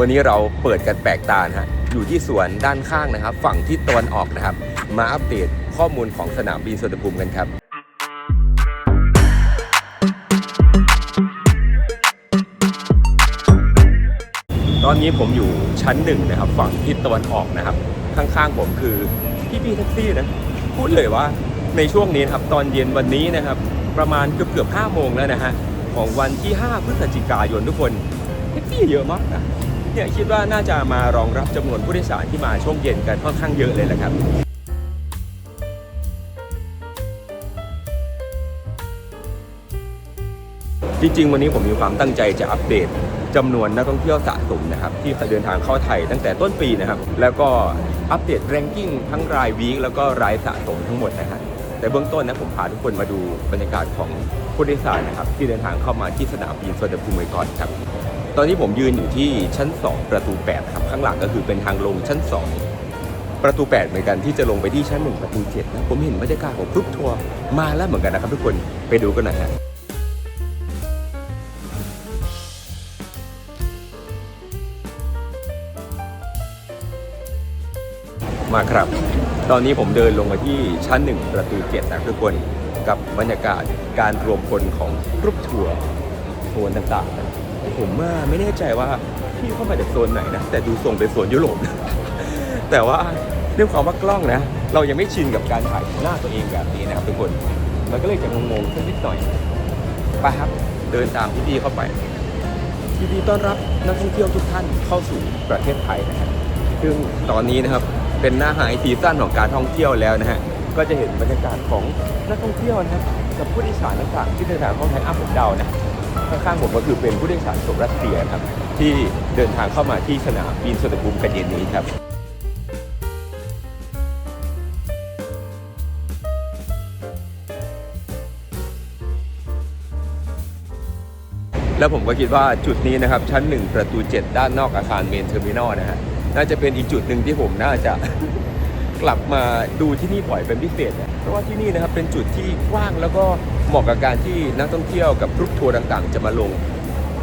วันนี้เราเปิดกันแปลกตานะฮะอยู่ที่สวนด้านข้างนะครับ ฝั่งที่ตะวันออกนะครับ มาอัปเดตข้อมูลของสนามบินสุวรรณภูมิกันครับตอนนี้ผมอยู่ชั้นหนึ่งนะครับ ฝั่งทิศตะวันออกนะครับ ข้างๆผมคือพี่พี่ๆแท็กซี่นะพูดเลยว่าในช่วงนี้ครับตอนเย็นวันนี้นะครับ ประมาณเกือบเกือบห้าโมงแล้วนะฮะของวันที่ 5 พฤศจิกายนทุกคนแท็กซี่เยอะมากนะ เนี่ยคิดว่าน่าจะมารองรับจำนวนผู้โดยสารที่มาช่วงเย็นกันค่อนข้างเยอะเลยแหละครับจริงๆ วันนี้ผมมีความตั้งใจจะอัปเดตจำนวนนักท่องเที่ยวสะสมนะครับที่เดินทางเข้าไทยตั้งแต่ต้นปีนะครับ แล้วก็อัปเดตแรงกิ้งทั้งรายวีคแล้วก็รายสะสมทั้งหมดนะฮะแต่เบื้องต้นนะผมพาทุกคนมาดูบรรยากาศของผู้โดยสารนะครับที่เดินทางเข้ามาที่สนามบินสุวรรณภูมิก่อนครับ ตอนนี้ผมยืนอยู่ที่ชั้น 2 ประตู8ครับข้างหลังก็คือเป็นทางลงชั้น 2 ประตู 8 เหมือนกันที่จะลงไปที่ชั้น 1 ประตู7นะผมเห็นบรรยากาศของกรุ๊ปทัวร์มาแล้วเหมือนกันนะครับทุกคนไปดูกันหน่อยฮะมาครับ ตอนนี้ผมเดินลงมาที่ชั้นหนึ่งประตูเจ็ดนะทุกคนกับบรรยากาศการรวมพลของกรุ๊ปทัวร์โซนต่างๆ ผมว่าไม่แน่ใจว่าพี่เข้ามาจากโซนไหนนะ แต่ดูทรงเป็นโซนยุโรปนะแต่ว่าด้วยความว่ากล้องนะ เรายังไม่ชินกับการถ่ายหน้าตัวเองแบบนี้นะครับทุกคน มันก็เลยจะงงๆสักนิดหน่อยไปครับเดินตามพี่ๆเข้าไปยินดีต้อนรับนักท่องเที่ยวทุกท่านเข้าสู่ประเทศไทยนะครับซึ่งตอนนี้นะครับเป็นหน้าหายซีซั่นของการท่องเที่ยวแล้วนะฮะก็จะเห็นบรรยากาศของนักท่องเที่ยวนะครับกับผู้โดยสารต่างๆที่เดินทางเข้าไทยอ้าผมเดานะ ข้างๆผมก็คือเป็นผู้โดยสารจากรัสเซียนครับที่เดินทางเข้ามาที่สนามบินสุวรรณภูมิกันเย็นนี้ครับแล้วผมก็คิดว่าจุดนี้นะครับ ชั้น 1 ประตู 7 ด้านนอกอาคารเมนเทอร์มินอลนะฮะน่าจะเป็นอีกจุดหนึ่งที่ผมน่าจะ กลับมาดูที่นี่บ่อยเป็นพิเศษนะเพราะว่าที่นี่นะครับเป็นจุดที่กว้างแล้วก็เหมาะกับการที่นักท่องเที่ยวกับรุ๊ปทัวร์ต่างๆ จะมาลง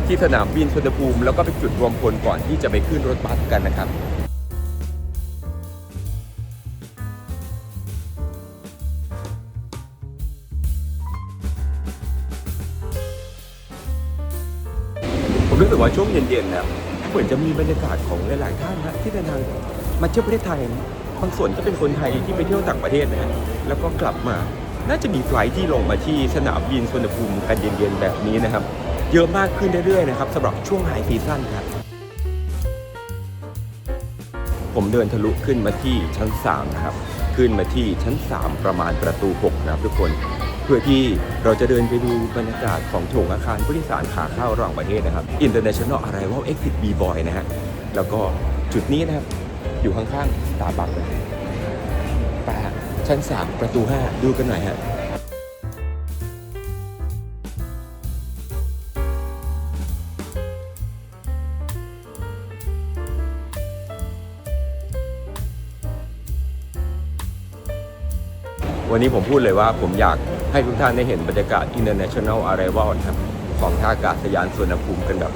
ที่สนามบินสุวรรณภูมิ แล้วก็เป็นจุดรวมพลก่อนที่จะไปขึ้นรถบัสกันนะครับผมรู้สึกว่าช่วงเย็นๆนะเหมือนจะมีบรรยากาศของหลายๆท่านนะที่เดินทางมาเที่ยวประเทศไทยนะ บางส่วนก็เป็นคนไทยที่ไปเที่ยวต่างประเทศนะฮะแล้วก็กลับมา น่าจะมีไฟลท์ที่ลงมาที่สนามบินสุวรรณภูมิกันเย็นๆแบบนี้นะครับ เยอะมากขึ้นเรื่อยๆนะครับสำหรับช่วงไฮซีซั่นครับผมเดินทะลุขึ้นมาที่ชั้น3นะครับ ขึ้นมาที่ชั้น 3 ประมาณประตู 6 นะครับทุกคน เพื่อที่เราจะเดินไปดูบรรยากาศของโถงอาคารผู้โดยสารขาเข้าระหว่างประเทศนะครับ International Arrival Exit B Boy นะฮะ แล้วก็จุดนี้นะครับ อยู่ข้างๆ Starbucks เลยไปฮะชั้น 3 ประตู 5 ดูกันหน่อยฮะวันนี้ผมพูดเลยว่าผมอยากให้ทุกท่านได้เห็นบรรยากาศ International Arrival นะครับของท่าอากาศยานสุวรรณภูมิกันแบบ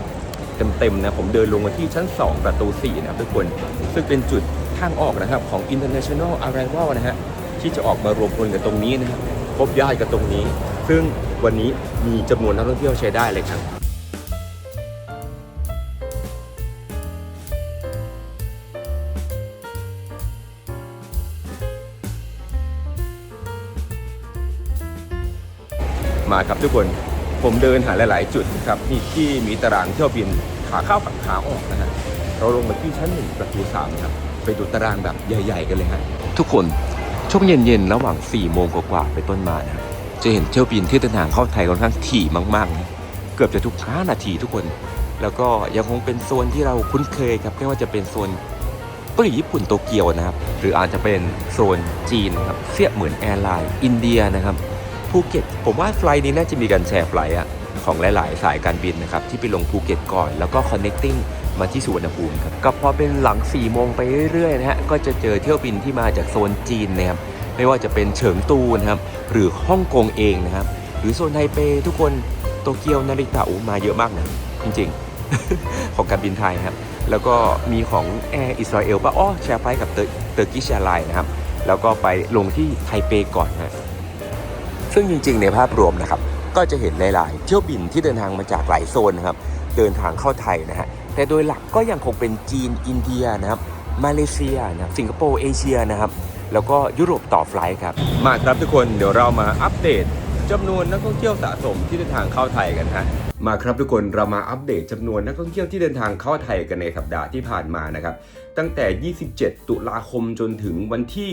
เต็มๆนะผมเดินลงมาที่ชั้น 2 ประตู 4 นะครับทุกคน ซึ่งเป็นจุดทางออกนะครับของ International Arrival นะฮะที่จะออกมารวมพลกันตรงนี้นะครับพบญาติกันตรงนี้ ซึ่งวันนี้มีจำนวนนักท่องเที่ยวใช้ได้เลยครับมาครับทุกคน ผมเดินหาหลาย ๆ จุดครับที่ที่มีตารางเที่ยวบินขาเข้ากับขาออกนะฮะเราลงมาที่ชั้นหนึ่งประตูสามครับไปดูตารางแบบใหญ่ ๆ กันเลยฮะทุกคนช่วงเย็น ๆ ระหว่าง4ี่โมงกว่าๆไปต้นมานะครับจะเห็นเที่ยวบินที่เดินทางเข้าไทยค่อนข้างถี่มากๆนะเกือบจะทุก5นาทีทุกคน แล้วก็ยังคงเป็นโซนที่เราคุ้นเคยครับไม่ว่าจะเป็นโซนเกาหลีญี่ปุ่นโตเกียวนะครับ หรืออาจจะเป็นโซนจีนนะครับเสียบเหมือนแอร์ไลน์อินเดียนะครับ ภูเก็ตผมว่าไฟล์นี้น่าจะมีการแชร์ไฟล์อะของหลาย ๆ สายการบินนะครับที่ไปลงภูเก็ตก่อน แล้วก็ connecting มาที่สุวรรณภูมิครับก็พอเป็นหลัง4โมงไปเรื่อย ๆ นะฮะก็จะเจอเที่ยวบินที่มาจากโซนจีนนะครับไม่ว่าจะเป็นเฉิงตูนะครับหรือฮ่องกงเองนะครับหรือโซนไทเปทุกคนโตเกียวนาริตะมาเยอะมากนะจริง ๆ ของการบินไทยครับแล้วก็มีของแอร์อิสราเอลป่ะอ้อแชร์ไฟล์กับเตอร์กิชแอร์ไลน์นะครับแล้วก็ไปลงที่ไทเปก่อนนะ ซึ่งจริงๆ ในภาพรวมนะครับก็จะเห็นหลายๆ เที่ยวบินที่เดินทางมาจากหลายโซนนะครับเดินทางเข้าไทยนะฮะแต่โดยหลักก็ยังคงเป็นจีนอินเดียนะครับมาเลเซียนะครับสิงคโปร์เอเชียนะครับแล้วก็ยุโรปต่อไฟล์ครับมาครับทุกคนเดี๋ยวเรามาอัปเดตจำนวนนักท่องเที่ยวสะสมที่เดินทางเข้าไทยกันฮะมาครับทุกคนเรามาอัปเดตจำนวนนักท่องเที่ยวที่เดินทางเข้าไทยกันในสัปดาห์ที่ผ่านมานะครับตั้งแต่ 27 ตุลาคมจนถึงวันที่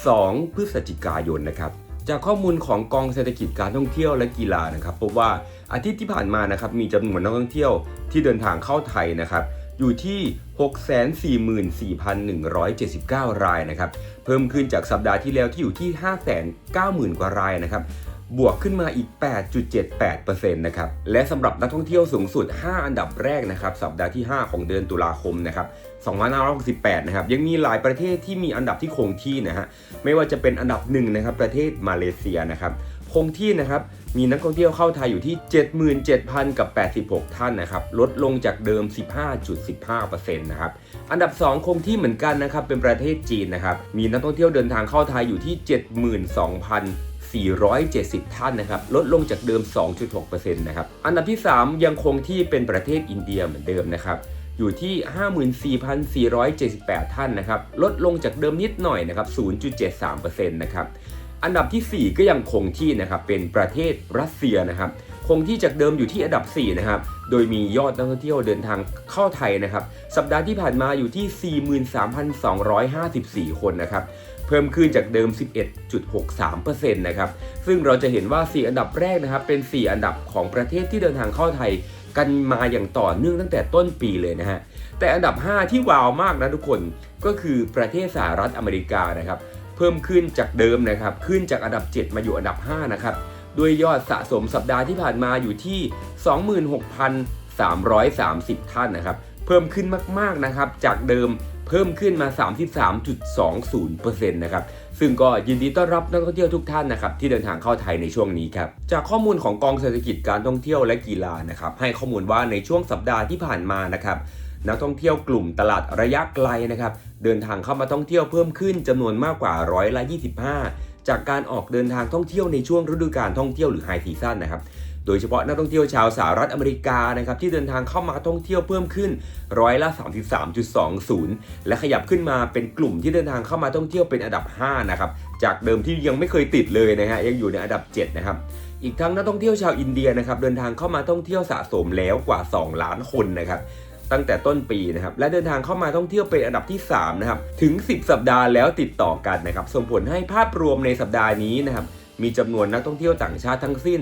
2 พฤศจิกายนนะครับ จากข้อมูลของกองเศรษฐกิจการท่องเที่ยวและกีฬานะครับพบว่าอาทิตย์ที่ผ่านมานะครับมีจำนวนนักท่องเที่ยวที่เดินทางเข้าไทยนะครับอยู่ที่ 644,179 รายนะครับเพิ่มขึ้นจากสัปดาห์ที่แล้วที่อยู่ที่ 590,000 กว่ารายนะครับ บวกขึ้นมาอีก 8.78%นะครับ และสำหรับนักท่องเที่ยวสูงสุด 5 อันดับแรกนะครับ สัปดาห์ที่ 5 ของเดือนตุลาคมนะครับ2568นะครับ ยังมีหลายประเทศที่มีอันดับที่คงที่นะฮะ ไม่ว่าจะเป็นอันดับหนึ่งนะครับ ประเทศมาเลเซียนะครับ คงที่นะครับ มีนักท่องเที่ยวเข้าไทยอยู่ที่ 77,000 กับ 86 ท่านนะครับ ลดลงจากเดิม 15.15%นะครับ อันดับ 2 คงที่เหมือนกันนะครับ เป็นประเทศจีนนะครับ มีนักท่องเที่ยวเดินทางเข้าไทยอยู่ที่ 72,000 470 ท่านนะครับ ลดลงจากเดิม 2.6%นะครับ อันดับที่ 3 ยังคงที่เป็นประเทศอินเดียเหมือนเดิมนะครับ อยู่ที่ 54,478 ท่านนะครับ ลดลงจากเดิมนิดหน่อยนะครับ 0.73%นะครับ อันดับทีสี่ 4 ก็ยังคงที่นะครับ เป็นประเทศรัสเซียนะครับคงที่จากเดิมอยู่ที่อันดับ 4 นะครับ โดยมียอดนักท่องเที่ยวเดินทางเข้าไทยนะครับ สัปดาห์ที่ผ่านมาอยู่ที่ 43,254 คนนะครับ เพิ่มขึ้นจากเดิม 11.63%นะครับ ซึ่งเราจะเห็นว่า 4 อันดับแรกนะครับ เป็น 4 อันดับของประเทศที่เดินทางเข้าไทยกันมาอย่างต่อเนื่องตั้งแต่ต้นปีเลยนะฮะ แต่อันดับ 5 ที่ว้าวมากนะทุกคน ก็คือประเทศสหรัฐอเมริกานะครับ เพิ่มขึ้นจากเดิมนะครับ ขึ้นจากอันดับ 7 มาอยู่อันดับ 5 นะครับ ด้วยยอดสะสมสัปดาห์ที่ผ่านมาอยู่ที่ 26,330 ท่านนะครับ เพิ่มขึ้นมากๆนะครับ จากเดิม เพิ่มขึ้นมา 33.20%นะครับซึ่งก็ยินดีต้อนรับนักท่องเที่ยวทุกท่านนะครับที่เดินทางเข้าไทยในช่วงนี้ครับจากข้อมูลของกองเศรษฐกิจการท่องเที่ยวและกีฬานะครับให้ข้อมูลว่าในช่วงสัปดาห์ที่ผ่านมานะครับนักท่องเที่ยวกลุ่มตลาดระยะไกลนะครับเดินทางเข้ามาท่องเที่ยวเพิ่มขึ้นจำนวนมากกว่าร้อยละ25 จากการออกเดินทางท่องเที่ยวในช่วงฤดูกาลท่องเที่ยวหรือไฮซีซั่นนะครับ โดยเฉพาะนักท่องเที่ยวชาวสหรัฐอเมริกานะครับที่เดินทางเข้ามาท่องเที่ยวเพิ่มขึ้นร้อยละ 33.20 และขยับขึ้นมาเป็นกลุ่มที่เดินทางเข้ามาท่องเที่ยวเป็นอันดับ 5 นะครับ จากเดิมที่ยังไม่เคยติดเลยนะฮะยังอยู่ในอันดับ 7 นะครับอีกทั้งนักท่องเที่ยวชาวอินเดียนะครับเดินทางเข้ามาท่องเที่ยวสะสมแล้วกว่า 2 ล้านคนนะครับตั้งแต่ต้นปีนะครับและเดินทางเข้ามาท่องเที่ยวเป็นอันดับที่3นะครับถึง 10 สัปดาห์แล้วติดต่อกันนะครับส่งผลให้ภาพรวมในสัปดาห์นี้นะครับ มีจำนวนนักท่องเที่ยวต่างชาติทั้งสิ้น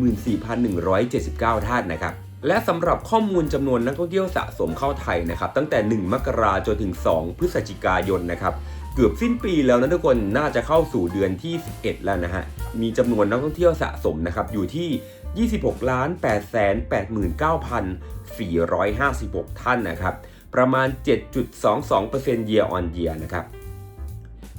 644,179 ท่านนะครับและสำหรับข้อมูลจำนวนนักท่องเที่ยวสะสมเข้าไทยนะครับตั้งแต่ 1 มกราจนถึง 2 พฤศจิกายนนะครับเกือบสิ้นปีแล้วนะทุกคนน่าจะเข้าสู่เดือนที่ 11 แล้วนะฮะมีจำนวนนักท่องเที่ยวสะสมนะครับอยู่ที่ 26 ล้าน8 8 9,456 ท่านนะครับประมาณ 7.22% year on year นะครับ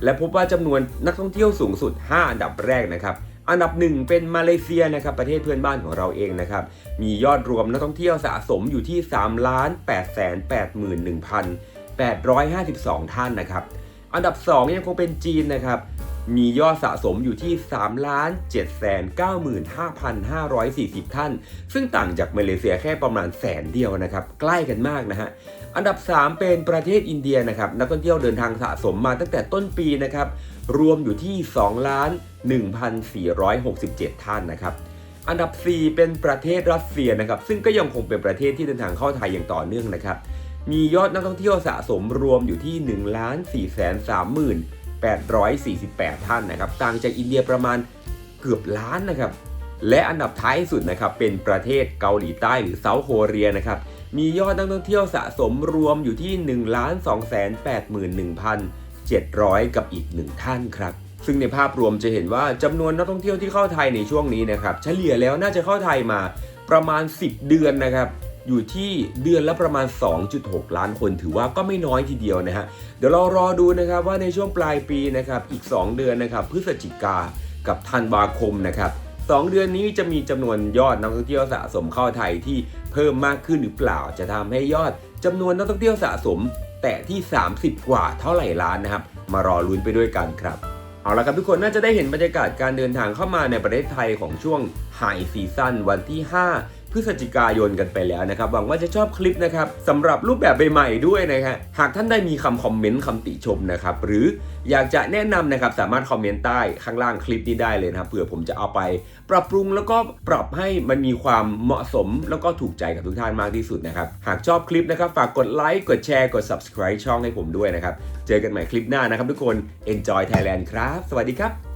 และพบว่าจำนวนนักท่องเที่ยวสูงสุด 5 อันดับแรกนะครับ อันดับ 1 เป็นมาเลเซียนะครับประเทศเพื่อนบ้านของเราเองนะครับ มียอดรวมนักท่องเที่ยวสะสมอยู่ที่3ล้าน8 8 1 852 ท่านนะครับ อันดับ 2 ยังคงเป็นจีนนะครับ มียอดสะสมอยู่ที่ 3 ล้าน7 9 5,540 ท่าน ซึ่งต่างจากมาเลเซียแค่ประมาณแสนเดียวนะครับ ใกล้กันมากนะฮะ อันดับ 3 เป็นประเทศอินเดียนะครับ นักท่องเที่ยวเดินทางสะสมมาตั้งแต่ต้นปีนะครับ รวมอยู่ที่ 2 ล้าน1,467 ท่านนะครับอันดับ 4 เป็นประเทศรัสเซียนะครับ ซึ่งก็ยังคงเป็นประเทศที่เดินทางเข้าไทยอย่างต่อเนื่องนะครับ มียอดนักท่องเที่ยวสะสมรวมอยู่ที่1ล้าน4 3 848 ท่านนะครับต่างจากอินเดียประมาณเกือบล้านนะครับและอันดับท้ายสุดนะครับเป็นประเทศเกาหลีใต้หรือเซาท์โคเรียนะครับมียอดนักท่องเที่ยวสะสมรวมอยู่ที่ 1,281,700 กับอีก 1 ท่านครับซึ่งในภาพรวมจะเห็นว่าจำนวนนักท่องเที่ยวที่เข้าไทยในช่วงนี้นะครับเฉลี่ยแล้วน่าจะเข้าไทยมาประมาณ 10 เดือนนะครับ อยู่ที่เดือนละประมาณ 2.6 ล้านคน ถือว่าก็ไม่น้อยทีเดียวนะฮะ เดี๋ยวเรารอดูนะครับว่าในช่วงปลายปีนะครับอีก 2 เดือนนะครับพฤศจิกากับธันวาคมนะครับสองเดือนนี้จะมีจำนวนยอดนักท่องเที่ยวสะสมเข้าไทยที่เพิ่มมากขึ้นหรือเปล่า จะทำให้ยอดจำนวนนักท่องเที่ยวสะสม แต่ที่ 30 กว่าเท่าไหร่ล้านนะครับ มารอลุ้นไปด้วยกันครับ เอาละครับทุกคนน่าจะได้เห็นบรรยากาศการเดินทางเข้ามาในประเทศไทยของช่วงไฮซีซั่นวันที่ 5 พฤศจิกายนกันไปแล้วนะครับ หวังว่าจะชอบคลิปนะครับสำหรับรูปแบบใหม่ๆด้วยนะฮะหากท่านได้มีคำคอมเมนต์คำติชมนะครับ หรืออยากจะแนะนำนะครับสามารถคอมเมนต์ใต้ข้างล่างคลิปนี้ได้เลยนะครับเผื่อผมจะเอาไป ปรับปรุงแล้วก็ปรับให้มันมีความเหมาะสม แล้วก็ถูกใจกับทุกท่านมากที่สุดนะครับหากชอบคลิปนะครับฝากกดไลค์กดแชร์กด subscribe ช่องให้ผมด้วยนะครับเจอกันใหม่คลิปหน้านะครับทุกคน enjoy Thailand ครับ สวัสดีครับ